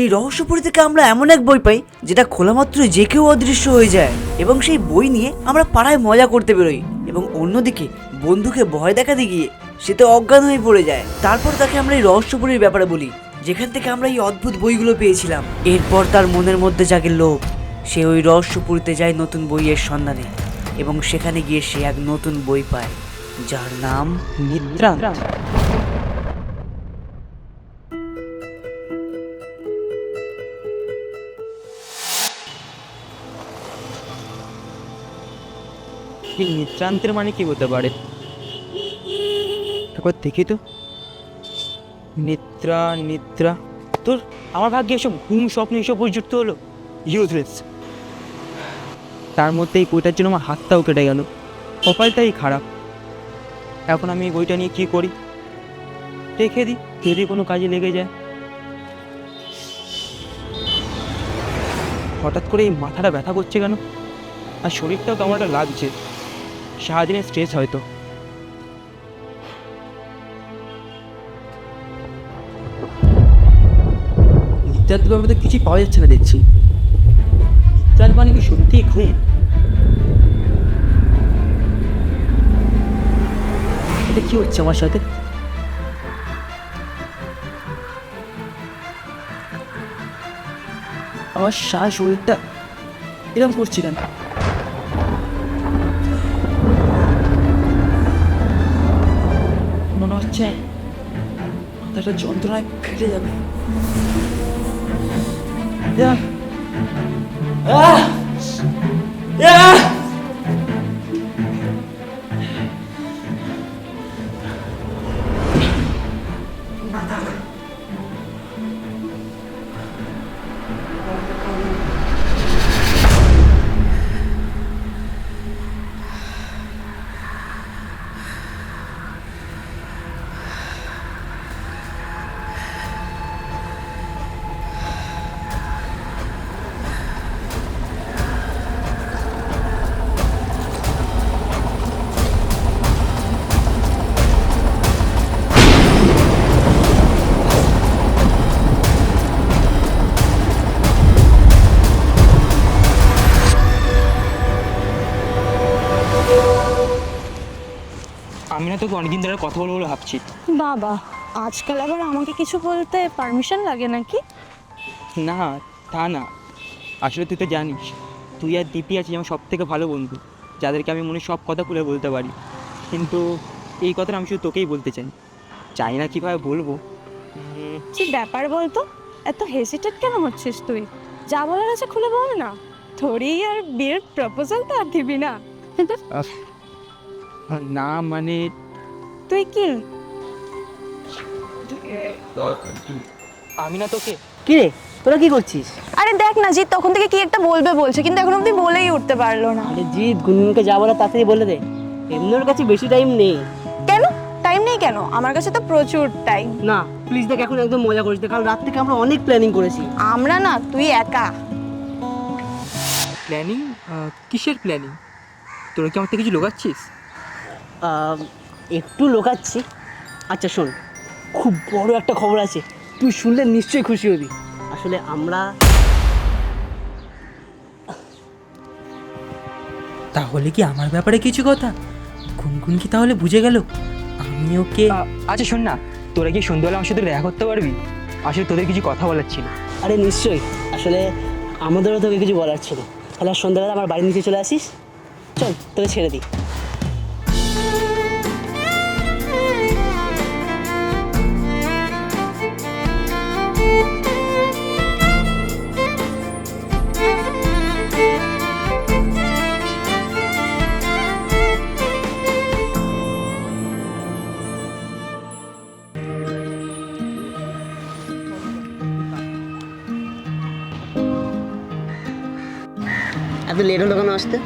সেই রহস্যপুরী থেকে আমরা এমন এক বই পাই, যেটা খোলা মাত্র যে কেউ অদৃশ্য হয়ে যায়। এবং সেই বই নিয়ে আমরা পাড়ায় মজা করতে বেরোই, এবং অন্যদিকে বন্ধুকে ভয় দেখাতে গিয়ে সে তো অজ্ঞান হয়ে পড়ে যায়। তারপর তাকে আমরা এই রহস্যপুরীর ব্যাপারে বলি, যেখান থেকে আমরা এই অদ্ভুত বইগুলো পেয়েছিলাম। এরপর তার মনের মধ্যে জাগে লোভ। সে ওই রহস্যপুরীতে যায় নতুন বইয়ের সন্ধানে, এবং সেখানে গিয়ে সে এক নতুন বই পায়, যার নাম নিদ্রা এই নিত্রান্তের মানে কি হতে পারে? একবার দেখি তো। নিদ্রা নিদ্রা। তোর আমার ভাগ্যে এসব ঘুম স্বপ্ন এসব বই যুক্ত হলো। ইউজলেস তার মধ্যে এই বইটার জন্য আমার হাতটাও কেটে গেল। কপালটাই খারাপ। এখন আমি এই বইটা নিয়ে কী করি? রেখে দিই, যদি কোনো কাজে লেগে যায়। হঠাৎ করে এই মাথাটা ব্যথা করছে কেন? আর শরীরটাও কেমন একটা লাগছে। সারাদিনের স্ট্রেস হয়তো। নিত্যান্ত ব্যাপারে কিছুই পাওয়া যাচ্ছে না দেখছি। নিত্যান্ত মানে কি সত্যিই ঘুম এটা কি হচ্ছে আমার সাথে? আমার শ্বাস শরীরটা এরকম করছি মনে মাথাটা যন্ত্রণায় ফেটে যাবে Yeah. আহ! আহ! না তোকে অনেকদিন ধরে কথা বলব বলে ভাবছি। বাবা আজকাল আবার আমাকে কিছু বলতে পারমিশন লাগে নাকি? না তা না। আসলে তুই তো জানিস তুই আর দীপি আছিস আমার সব থেকে ভালো বন্ধু যাদেরকে আমি মনে সব কথা খুলে বলতে পারি। কিন্তু এই কথাটা আমি শুধু তোকেই বলতে চাই। চাই না কীভাবে বলব? কি ব্যাপার বলতো? এত হেসিটেট কেন হচ্ছিস তুই? যা বলার আছে খুলে বল না। থোড়ি আর বিয়ের প্রপোজাল তো আর দিবি না। না মানে তুই কি? আমি না তোকে। কি রে? তোরা কি করছিস? আরে দেখ না জিৎ তখন থেকে কি একটা বলবে বলছে কিন্তু এখন অব্দি বলেই উঠতে পারল না। আরে জিৎ গুনগুনকে যা বলা তাড়াতাড়ি বলে দে। এমনি ওর কাছে বেশি টাইম নেই। কেন? টাইম নেই কেন? আমার কাছে তো প্রচুর টাইম না প্লিজ দেখ এখন একদম মজা করিস। না, কারণ রাত থেকে আমরা অনেক প্ল্যানিং করেছি। আমরা না তুই একা। প্ল্যানিং কিসের প্ল্যানিং তোরা কি আমার থেকে কিছু লোকাচ্ছিস? একটু লোকাচ্ছি। আচ্ছা শোন খুব বড় একটা খবর আছে। তুই শুনলে নিশ্চয়ই খুশি হবি। আসলে আমরা তাহলে কি আমার ব্যাপারে কিছু কথা? গুনগুন কি তাহলে বুঝে গেল? আমি ওকে আচ্ছা শোন না। তোরা কি সন্ধ্যাবেলা আমার সাথে দেখা করতে পারবি? আসলে তোদের কিছু কথা বলার ছিল। আরে নিশ্চয়ই। আসলে আমাদেরও তোকে কিছু বলার ছিল। তাহলে আর সন্ধ্যাবেলা আমার বাড়ির নিচে চলে আসিস? চল তোকে ছেড়ে দিই। লেট হলো কেন আসতে?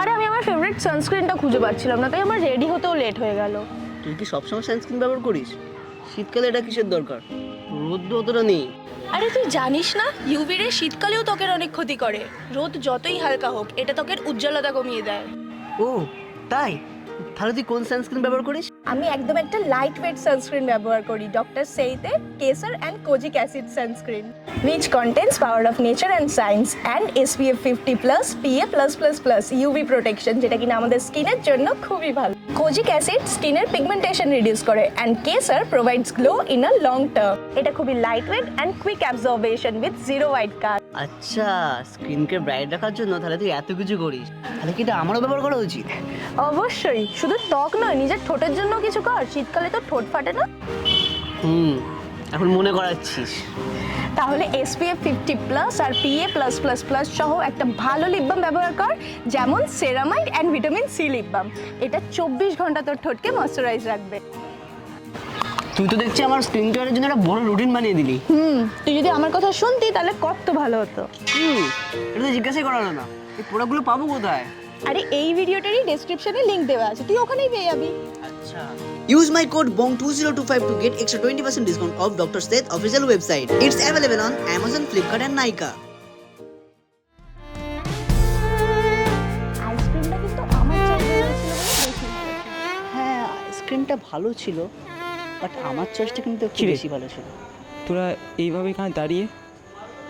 আরে আমি আমার ফেভারিট সানস্ক্রিনটা খুঁজে পাচ্ছিলাম না তাই আমার রেডি হতেও লেট হয়ে গেল। তুই কি সবসময় সানস্ক্রিন ব্যবহার করিস? শীতকালে এটা কিসের দরকার? রোদ্র অতটা নেই। আরে তুই জানিস না ইউভি রে শীতকালেও ত্বকের অনেক ক্ষতি করে। রোদ যতই হালকা হোক এটা ত্বকের উজ্জ্বলতা কমিয়ে দেয়। ও তাই? তাহলে তুই কোন সানস্ক্রিন ব্যবহার করিস? আমি একদম একটা লাইট ওয়েট সানস্ক্রিন ব্যবহার করি doctor সেইতে kesar and kojic acid sunscreen which contains power of nature and science and SPF 50 plus PA plus plus plus UV protection যেটা কিনা আমাদের স্কিনের জন্য খুবই ভালো। কোজিক অ্যাসিড স্কিনের পিগমেন্টেশন রিডিউস করে and kesar provides glow in a long term এটা খুবই light weight and quick absorption with zero white car আচ্ছা স্ক্রিনকে ব্রাইট রাখার জন্য তাহলে তুই এত কিছু করিস। তাহলে কি এটা আমারও ব্যবহার করা উচিত? অবশ্যই শুধু ত্বক নয় নিজের ঠোঁটের জন্য কিছু কর শীতকালে তো ঠোঁট ফাটে না। হুম এখন মনে করাচ্ছিস। তাহলে এসপিএফ ফিফটি প্লাস আর পিএ প্লাস প্লাস প্লাস সহ একটা ভালো লিপ বাম ব্যবহার কর যেমন ceramide and vitamin C lip balm এটা চব্বিশ ঘণ্টা তোর ঠোঁটকে ময়শ্চারাইজ রাখবে। তুই তো দেখছি আমার স্ক্রিন কেয়ারের জন্য একটা বড় রুটিন বানিয়ে দিলি। হুম তুই যদি আমার কথা শুনতি তাহলে কত ভালো হতো। হুম এটা তো জিজ্ঞাসাই করালো না। এই প্রোডাক্টগুলো পাবো কোথায়? আরে এই ভিডিওটারই ডেসক্রিপশনে লিংক দেওয়া আছে তুই ওখানেই পেয়ে যাবি আচ্ছা Use my code BONG2025 to get extra 20% discount off Dr. Seth official website. It's available on Amazon, Flipkart and Nykaa. আইসক্রিমটা কিন্তু আমার চাইতে হয়েছিল বলে বেশি ভালো ছিল। হ্যাঁ আইসক্রিমটা ভালো ছিল বাট আমার চয়েসটা কিন্তু একটু কি বেশি ভালো ছিল তোরা এইভাবে এখানে দাঁড়িয়ে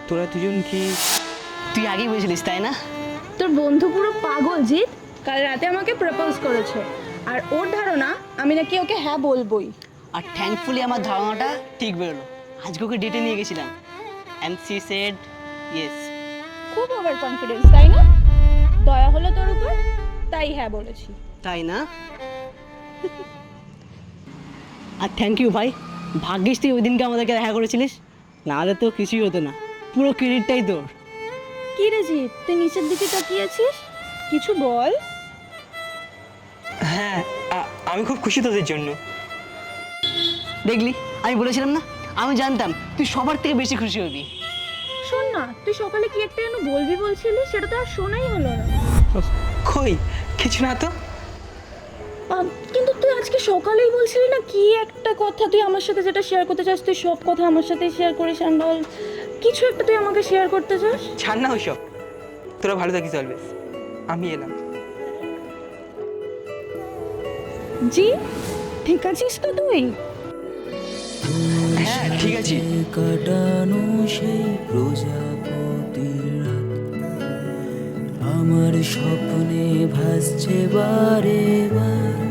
তোরা দুজন কি তুই আগেই বুঝলিস তাই না তোর বন্ধু পুরো পাগল জিৎ। কাল রাতে আমাকে প্রপোজ করেছে। আর ওর ধারণা আমি নাকি ওকে হ্যাঁ বলবোই। আর থ্যাঙ্কফুলি আমার ধারণাটা ঠিক বেরোলো। আজকে ওকে ডেটে নিয়ে গেছিলাম। অ্যান্ড সি সেড ইয়েস খুব ওভার কনফিডেন্স তাই না? দয়া হলো তোর উপর তাই হ্যাঁ বলেছি। তাই না? আর থ্যাংক ইউ ভাই। ভাগ্যিস তুই ওই দিনকে আমাদেরকে দেখা করেছিলিস। নাহলে তো কিছুই হতো না। পুরো ক্রেডিটটাই তোর। কি রে জিৎ? তুই নিচের দিকে তাকিয়েছিস? কিছু বল। হ্যাঁ আ- আমি খুব খুশি তোদের জন্য। দেখলি আমি বলেছিলাম না? আমি জানতাম তুই সবার থেকে বেশি খুশি হবি। শোন না তুই সকালে কি একটা যেন বলবি বলছিলি সেটা তো আর শোনাই হলো না। কই? কিছু না তো? আম, কিন্তু তুই আজকে সকালেই বলছিলি না কি একটা কথা? তুই আমার সাথে যেটা শেয়ার করতে চাস তুই সব কথা আমার সাথে শেয়ার করিস অ্যান্ড অল কিছু একটা তুই আমাকে শেয়ার করতে চাস? ছাড় না ওইসব তোরা ভালো থাকিস অলবেস আমি এলাম। জি ঠিক আছিস তো তুই? হ্যাঁ ঠিক আছে। কাটানো সেই প্রজাপতির আমার স্বপ্নে ভাসছে বারে বার।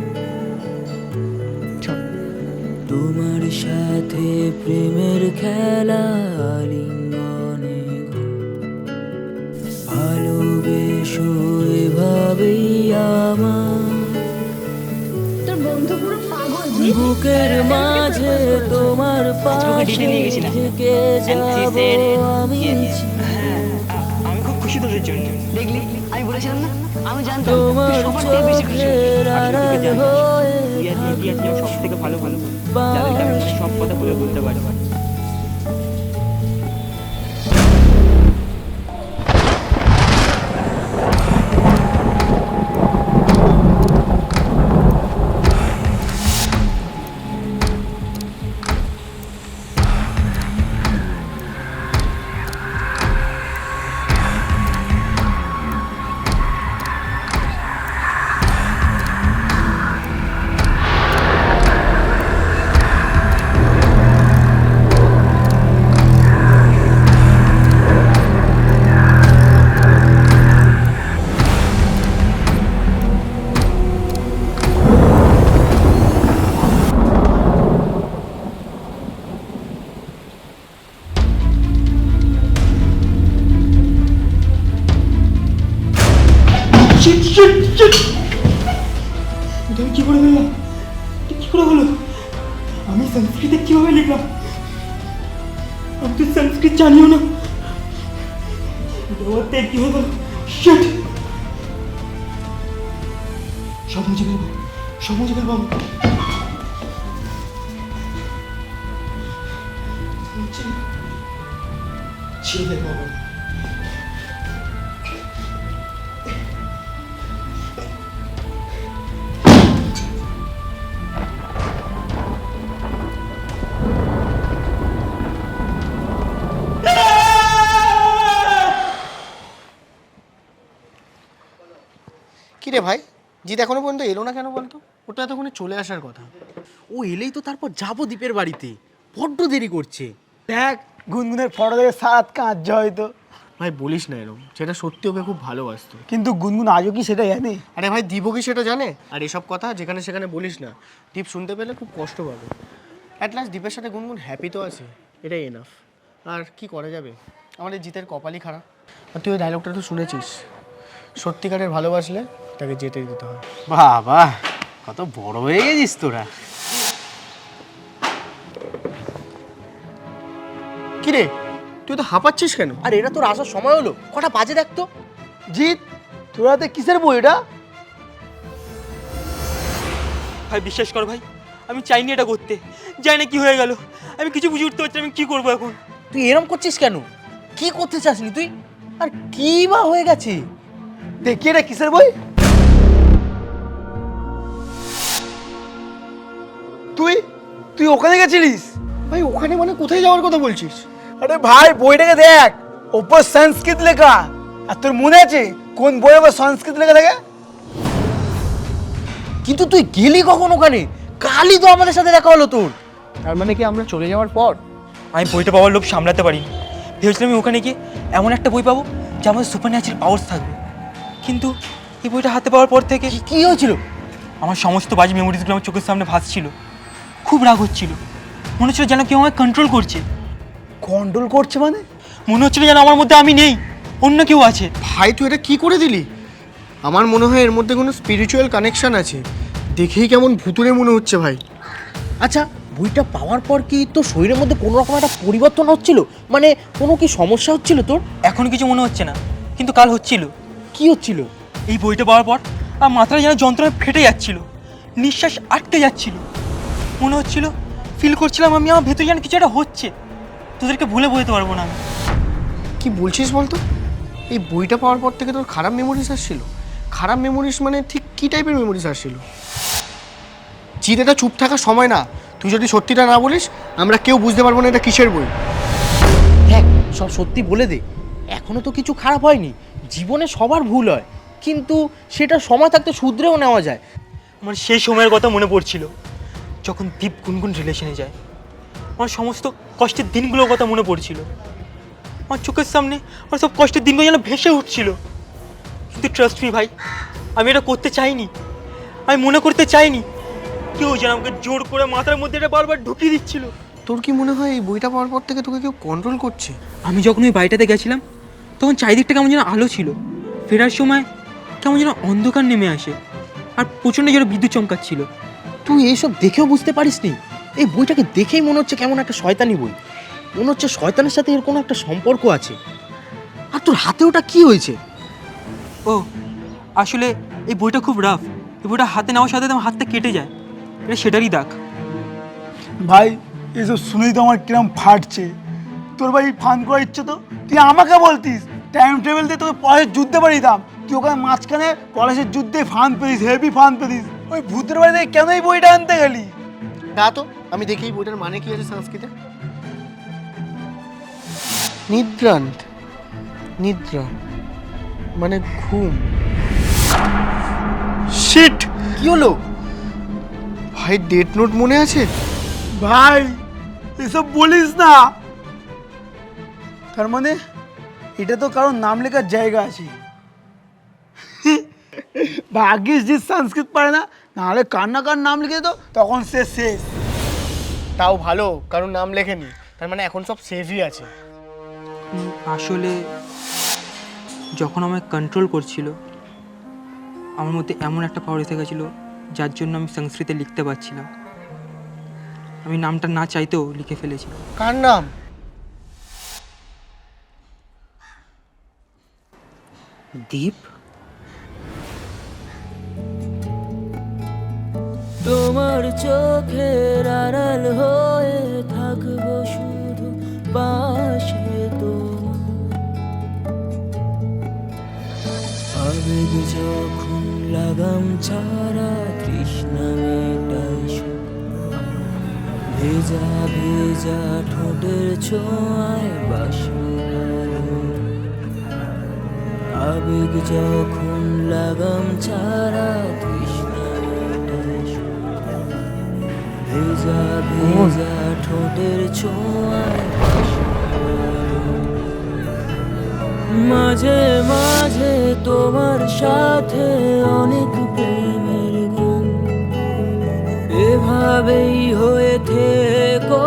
তোমার সাথে প্রেমের খেলা আলিঙ্গনে গো। ভালোবেসো এভাবেই আমার তোর বন্ধু পুরো পাগল জি বুকের মাঝে তোমার পাশে And যাব আমি yes. হ্যাঁ আমি খুব খুশি তোদের জন্য দেখলি আমি বলেছিলাম না আমি জানতাম তোমার চোখের আড়াল হয়ে সব থেকে ভালো ভালো যাদেরকে আমি সব কথা বলে বলতে পারি কি হলো? আমি সংস্কৃতে কীভাবে লিখলাম? আমি তো সংস্কৃত জানিও না। এটা কি হয়ে শিট সব মুছে ফেলব সব মুছে ফেলব আমি ছি- ছিঁড়ে রে ভাই জিৎ এখনও পর্যন্ত এলো না কেন বলতো? ওটা এতক্ষণে চলে আসার কথা। ও এলেই তো তারপর যাব দ্বীপের বাড়িতে। বড্ড দেরি করছে। দেখ গুনগুনের ফটো দেখে সাত কাঁদছে হয়তো। ভাই বলিস না এরকম সেটা সত্যি ওকে খুব ভালোবাসতো। কিন্তু গুনগুন আজও কি সেটা জানে? আরে ভাই দীপও কি সেটা জানে? আর এসব কথা যেখানে সেখানে বলিস না। দীপ শুনতে পেলে খুব কষ্ট পাবে। অ্যাট লাস্ট দীপের সাথে গুনগুন হ্যাপি তো আছে। এটাই এনাফ আর কি করা যাবে? আমাদের জিতের কপালই খারাপ। আর তুই ওই ডায়লগটা তো শুনেছিস। সত্যিকারের ভালোবাসলে তাকে যেতে দিতে হয়। বাবা কত বড় হয়ে গেছিস তোরা। কি রে তুই তো হাঁপাচ্ছিস কেন? আর এটা তোর আসার সময় হলো। কটা বাজে দেখতো জিৎ তোরা হাতে কিসের বই এটা? ভাই বিশ্বাস কর ভাই আমি চাইনি এটা করতে। জানি না কি হয়ে গেল। আমি কিছু বুঝে উঠতে পারছি না, আমি কি করব এখন। তুই এরম করছিস কেন? কি করতে চাসনি তুই? আর কি বা হয়ে গেছে? দেখি এটা কিসের বই? তুই? তুই ওখানে গেছিলিস? ভাই ওখানে মানে কোথায় যাওয়ার কথা বলছিস? আরে ভাই বইটাকে দেখ। ওপর সংস্কৃত লেখা। আর তোর মনে আছে কোন বই ওপর সংস্কৃত লেখা থাকে? কিন্তু তুই গেলি কখন ওখানে? কালই তো আমাদের সাথে দেখা হলো তোর। তার মানে কি আমরা চলে যাওয়ার পর আমি বইটা পাওয়ার লোভ সামলাতে পারিনি? ভেবেছিলাম আমি ওখানে গিয়ে এমন একটা বই পাবো যা আমাদের সুপার ন্যাচারাল পাওয়ার্স থাকবে। কিন্তু এই বইটা হাতে পাওয়ার পর থেকে কি- কি হয়েছিল? আমার সমস্ত বাজে মেমোরিজগুলো আমার চোখের সামনে ভাসছিল। খুব রাগ হচ্ছিল। মনে হচ্ছিল যেন কেউ আমায় কন্ট্রোল করছে। কন্ট্রোল করছে মানে? মনে হচ্ছিল যেন আমার মধ্যে আমি নেই অন্য কেউ আছে। ভাই তুই এটা কি করে দিলি? আমার মনে হয় এর মধ্যে কোনো স্পিরিচুয়াল কানেকশন আছে। দেখেই কেমন ভুতুরে মনে হচ্ছে ভাই। আচ্ছা বইটা পাওয়ার পর কি তোর শরীরের মধ্যে কোনো রকম একটা পরিবর্তন হচ্ছিল? মানে কোনো কি সমস্যা হচ্ছিল তোর? এখন কিছু মনে হচ্ছে না কিন্তু কাল হচ্ছিল। কি হচ্ছিল? এই বইটা পাওয়ার পর আর মাথাটা যেন যন্ত্রণা ফেটে যাচ্ছিল নিঃশ্বাস আটকে যাচ্ছিল। মনে হচ্ছিল ফিল করছিলাম আমি আমার ভেতরে যেন কিছু একটা হচ্ছে। তোদেরকে ভুলে বোঝাতে পারব না আমি। কি বলছিস বলতো? এই বইটা পাওয়ার পর থেকে তোর খারাপ মেমোরিজ আসছিল। খারাপ মেমোরিজ মানে ঠিক কী টাইপের মেমোরিজ আসছিল? জিৎ এটা চুপ থাকার সময় না। তুই যদি সত্যিটা না বলিস আমরা কেউ বুঝতে পারব না এটা কিসের বই। দেখ সব সত্যি বলে দে। এখনও তো কিছু খারাপ হয়নি। জীবনে সবার ভুল হয়। কিন্তু সেটা সময় থাকতে শুধরেও নেওয়া যায়। আমার সেই সময়ের কথা মনে পড়ছিল। যখন দীপ গুনগুন রিলেশনে যায় আমার সমস্ত কষ্টের দিনগুলোর কথা মনে পড়ছিল। আমার চোখের সামনে আমার সব কষ্টের দিনগুলো যেন ভেসে উঠছিল। কিন্তু ট্রাস্ট মি ভাই আমি এটা করতে চাইনি। আমি মনে করতে চাইনি কেউ যেন আমাকে জোর করে মাথার মধ্যে এটা বারবার ঢুকিয়ে দিচ্ছিল। তোর কি মনে হয় এই বইটা পাওয়ার পর থেকে তোকে কেউ কন্ট্রোল করছে? আমি যখন ওই বাড়িটাতে গেছিলাম তখন চারিদিকটা কেমন যেন আলো ছিল। ফেরার সময় কেমন যেন অন্ধকার নেমে আসে আর প্রচণ্ড যেন বিদ্যুৎ চমকাচ্ছিল। তুই এইসব দেখেও বুঝতে পারিস নি এই বইটাকে দেখেই মনে হচ্ছে কেমন একটা শয়তানি বই। মনে হচ্ছে শয়তানের সাথে এর কোনো একটা সম্পর্ক আছে। আর তোর হাতে ওটা কি হয়েছে? ও আসলে এই বইটা খুব রাফ এই বইটা হাতে নেওয়ার সাথে আমার হাতটা কেটে যায়। এটা সেটারই দাগ। ভাই এসব শুনেই তো আমার কিরম ফাটছে। তোর ভাই ফান করার ইচ্ছে তো? তুই আমাকে বলতিস টাইম টেবিল দিয়ে তোকে পরের যুদ্ধে পারিতাম তুই ওখানে মাঝখানে কলেজের যুদ্ধে ফান পেতিস হেভি ফান পেতিস। ওই ভূতের বাড়ি থেকে কেন এই বইটা আনতে গেলি? না তো আমি দেখি এই বইটার মানে কি আছে সংস্কৃতে। নিদ্রান্ত নিদ্রা মানে ঘুম। শিট কি হলো? ভাই ডেট নোট মনে আছে? ভাই এসব বলিস না। তার মানে এটা তো কারোর নাম লেখার জায়গা আছে। ভাগ্যিস যে সংস্কৃত পারে না নাহলে কার না কার নাম লিখে তো তখন সে শেষ। তাও ভালো কারণ নাম লেখেনি। তার মানে এখন সব সেভই আছে। আসলে যখন আমায় কন্ট্রোল করছিল আমার মধ্যে এমন একটা পাওয়ার এসে গেছিল যার জন্য আমি সংস্কৃতে লিখতে পারছিলাম। আমি নামটা না চাইতেও লিখে ফেলেছি। কার নাম? দীপ? তোমার চোখের আড়াল হয়ে থাকব শুধু পাশে আবেগ যখন লাগাম ছাড়া তৃষ্ণা মেটাই। ভেজা ভেজা ঠোঁটের ছোঁয়ায় আলো। আবেগ যখন লাগাম ছাড়া ভেজা ভেজা ঠোঁটের মাঝে মাঝে তোমার সাথে অনেক প্রেমের গান এভাবেই হয়ে থেকো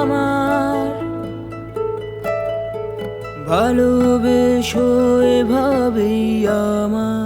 আমার। ভালোবেসো এভাবেই আমায়